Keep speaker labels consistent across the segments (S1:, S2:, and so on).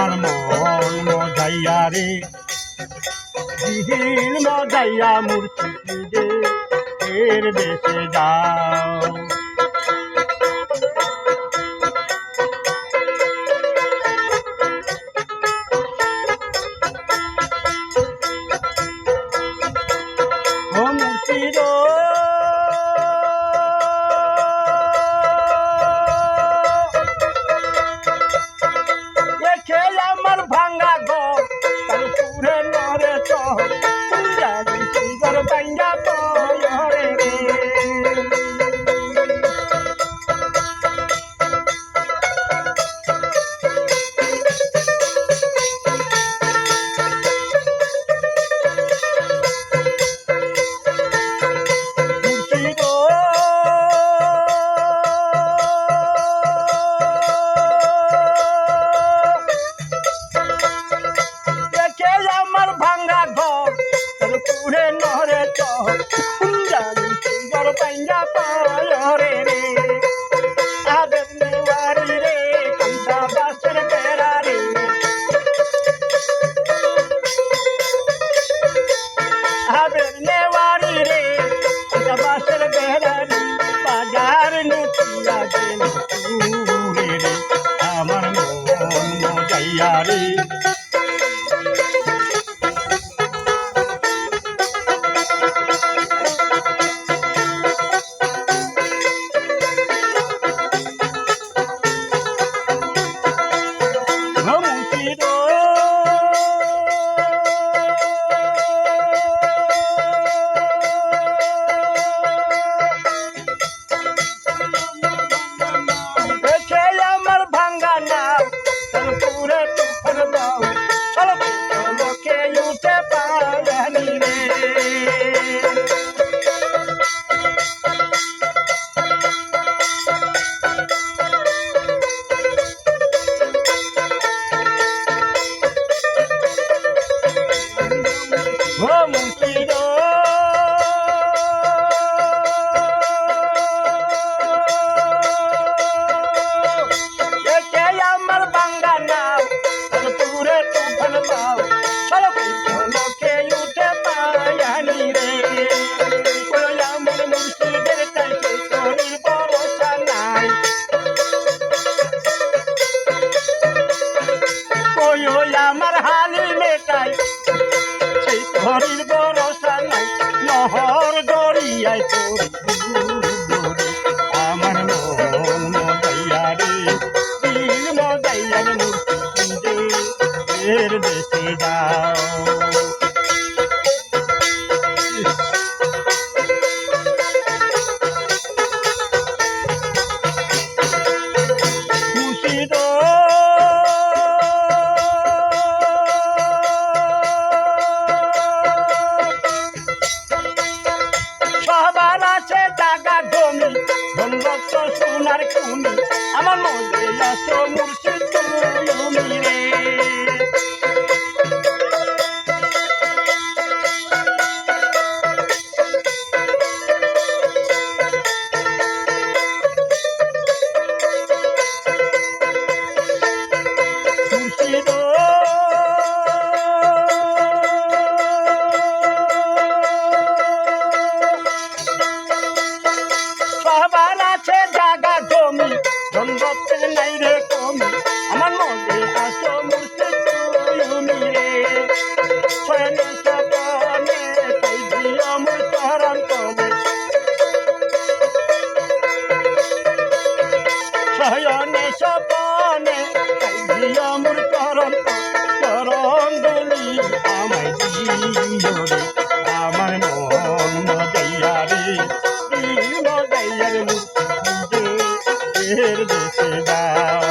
S1: আমার মন মজাইয়া রে। বিহীন মজাইয়া মূর্তি দেশে যাও। ভাঙ্গা ঘর তোর পুরে নহরে চহ জানি সুন্দর পাইঙ্গা পায়রে রে। আদের নেওয়ারি রে কান্দা বাসের বেড়া রে। আদের নেওয়ারি রে কান্দা বাসের বেড়া আমার হালি মেটাই। সেই হরির ভরসা নাই নহর দরিয়ায় তোর আমার মনে আছে মুর্শিদ সপনে তাই দিও মোর চরণ চরণ বলি, আমায় দিও আমার মন মজাইয়া রে দিল মজাইয়া রে দেশে দাও।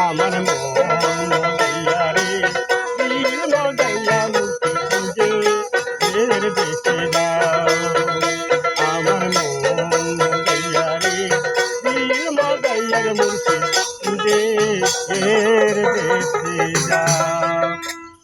S1: আমার